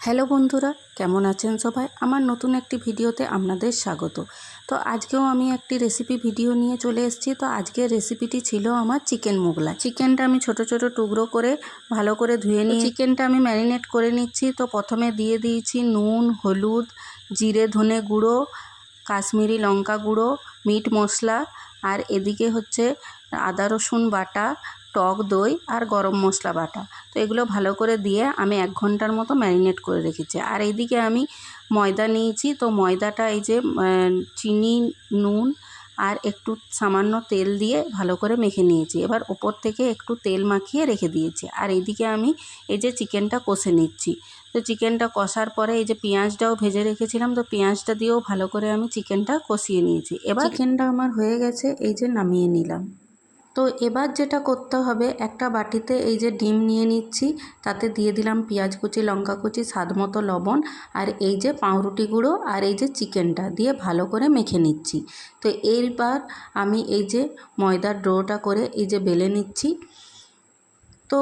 Hello বন্ধুরা, কেমন আছেন সবাই? আমার নতুন একটি ভিডিওতে আপনাদের স্বাগত। তো আজকেও আমি একটি রেসিপি ভিডিও নিয়ে চলে এসেছি। তো আজকের রেসিপিটি ছিল আমার চিকেন মোগলাই। চিকেনটা আমি ছোট ছোট টুকরো করে ভালো করে ধুয়ে নিয়ে চিকেনটা আমি ম্যারিনেট করে নিচ্ছি। তো প্রথমে দিয়ে দিয়েছি নুন, হলুদ, জিরে, ধনে গুঁড়ো কাশ্মীরি লঙ্কা গুঁড়ো, মিট মশলা, আর এদিকে হচ্ছে আদা রসুন বাটা, টক দই আর গরম মশলা বাটা। তো এগুলো ভালো করে দিয়ে আমি এক ঘণ্টার মতো ম্যারিনেট করে রেখেছি। আর এদিকে আমি ময়দা নিয়েছি। তো ময়দাটা এই যে চিনি, নুন আর একটু সামান্য তেল দিয়ে ভালো করে মেখে নিয়েছি। এবার ওপর থেকে একটু তেল মাখিয়ে রেখে দিয়েছি। আর এদিকে আমি এই যে চিকেনটা কষে নিচ্ছি। তো চিকেনটা কষার পরে এই যে পেঁয়াজটাও ভেজে রেখেছিলাম তো পেঁয়াজটা দিয়েও ভালো করে আমি চিকেনটা কষিয়ে নিয়েছি। এবার চিকেনটা আমার হয়ে গেছে এই যে নামিয়ে নিলাম। তো এবার যেটা করতে হবে, একটা বাটিতে এই যে ডিম নিয়ে নিচ্ছি, তাতে দিয়ে দিলাম পেঁয়াজ কুচি, লঙ্কা কুচি, স্বাদ মতো লবণ আর এই যে পাউরুটি গুঁড়ো আর এই যে চিকেনটা দিয়ে ভালো করে মেখে নিচ্ছি। তো এইবার আমি এই যে ময়দার ডোটা করে এই যে বেলে নিচ্ছি। তো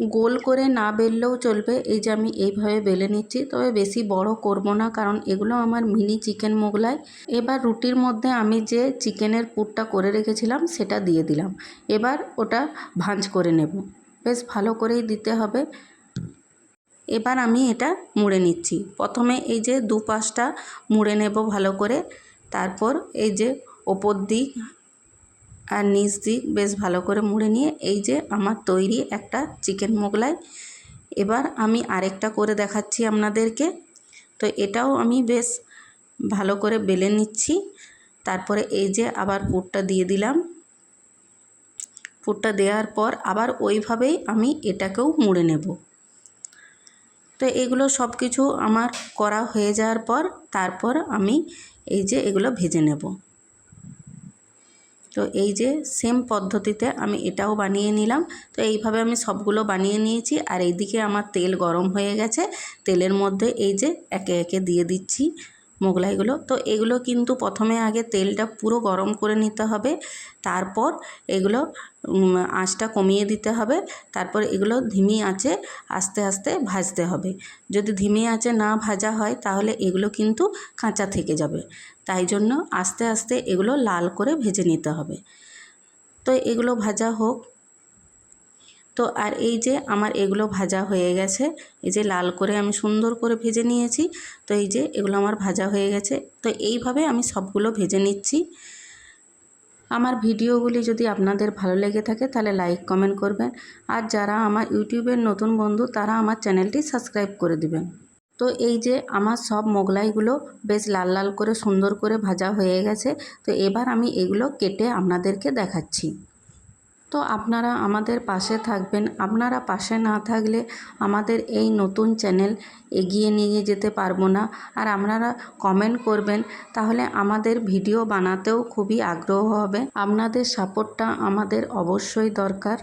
গোল করে না বেললেও চলবে, এই যে আমি এইভাবে বেলে নিচ্ছি। তবে বেশি বড় করব না, কারণ এগুলো আমার মিনি চিকেন মোগলাই। এবার রুটির মধ্যে আমি যে চিকেনের পুরটা করে রেখেছিলাম, সেটা দিয়ে দিলাম। এবার ওটা ভাঁজ করে নেব। বেশ ভালো করেই দিতে হবে। এবার আমি এটা মুড়ে নিচ্ছি। প্রথমে এই যে দু পাশটা মুড়ে নেব ভালো করে। তারপর এই যে ওপর দিক আর নিচ দিক বেশ ভালো করে মুড়ে নিয়ে এই যে আমার তৈরি একটা চিকেন মোগলাই। এবার আমি আরেকটা করে দেখাচ্ছি আপনাদেরকে। তো এটাও আমি বেশ ভালো করে বেলে নিচ্ছি। তারপরে এই যে আবার পুরটা দিয়ে দিলাম। পুরটা দেওয়ার পর আবার ওইভাবেই আমি এটাকেও মুড়ে নেব। তো এগুলো সব কিছু আমার করা হয়ে যাওয়ার পর তারপর আমি এই যে এগুলো ভেজে নেব। তো এই যে সেম পদ্ধতিতে আমি এটাও বানিয়ে নিলাম। তো এইভাবে আমি সবগুলো বানিয়ে নিয়েছি। আর এইদিকে আমার তেল গরম হয়ে গেছে। তেলের মধ্যে এই যে একে একে দিয়ে দিচ্ছি। মোগলাইগুলো। তো এগুলো কিন্তু প্রথমে আগে তেলটা পুরো গরম করে নিতে হবে। তারপর এগুলো আঁচটা কমিয়ে দিতে হবে। তারপর এগুলো ধিমি আঁচে আস্তে আস্তে ভাজতে হবে। যদি ধিমি আঁচে না ভাজা হয়, তাহলে এগুলো কিন্তু কাঁচা থেকে যাবে। তাই জন্য আস্তে আস্তে এগুলো লাল করে ভেজে নিতে হবে। তো এগুলো ভাজা হোক তো আর এই যে আমার এগুলো ভাজা হয়ে গেছে, এই যে লাল করে আমি সুন্দর করে ভেজে নিয়েছি, তো এই যে এগুলো আমার ভাজা হয়ে গেছে, তো এইভাবে আমি সবগুলো ভেজে নিচ্ছি। আমার ভিডিওগুলি যদি আপনাদের ভালো লেগে থাকে তাহলে লাইক, কমেন্ট করবেন, আর যারা আমার ইউটিউবের নতুন বন্ধু তারা আমার চ্যানেলটি সাবস্ক্রাইব করে দিবেন। তো এই যে আমার সব মোগলাইগুলো বেশ লাল লাল করে সুন্দর করে ভাজা হয়ে গেছে, তো এবার আমি এগুলো কেটে আপনাদেরকে দেখাচ্ছি। তো আপনারা আমাদের পাশে থাকবেন। আপনারা পাশে না থাকলে আমাদের এই নতুন চ্যানেল এগিয়ে নিয়ে যেতে পারব না। আর আপনারা কমেন্ট করবেন, তাহলে আমাদের ভিডিও বানাতেও খুবই আগ্রহ হবে। আপনাদের সাপোর্টটা আমাদের অবশ্যই দরকার।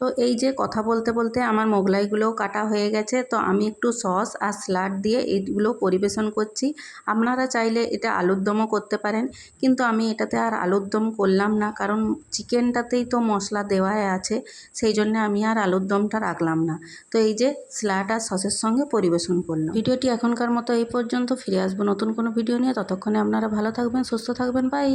তো এই যে কথা বলতে বলতে আমার মোগলাইগুলোও কাটা হয়ে গেছে, তো আমি একটু সস আর স্লাড দিয়ে এইগুলো পরিবেশন করছি। আপনারা চাইলে এটা আলুর দমও করতে পারেন, কিন্তু আমি এটাতে আর আলুর দম করলাম না, কারণ চিকেনটাতেই তো মশলা দেওয়াই আছে, সেই জন্য আমি আর আলুর দমটা রাখলাম না। তো এই যে স্লাড আর সসের সঙ্গে পরিবেশন করলাম। ভিডিওটি এখনকার মতো এই পর্যন্ত, ফিরে আসব নতুন কোনো ভিডিও নিয়ে, ততক্ষণে আপনারা ভালো থাকবেন, সুস্থ থাকবেন, বাই!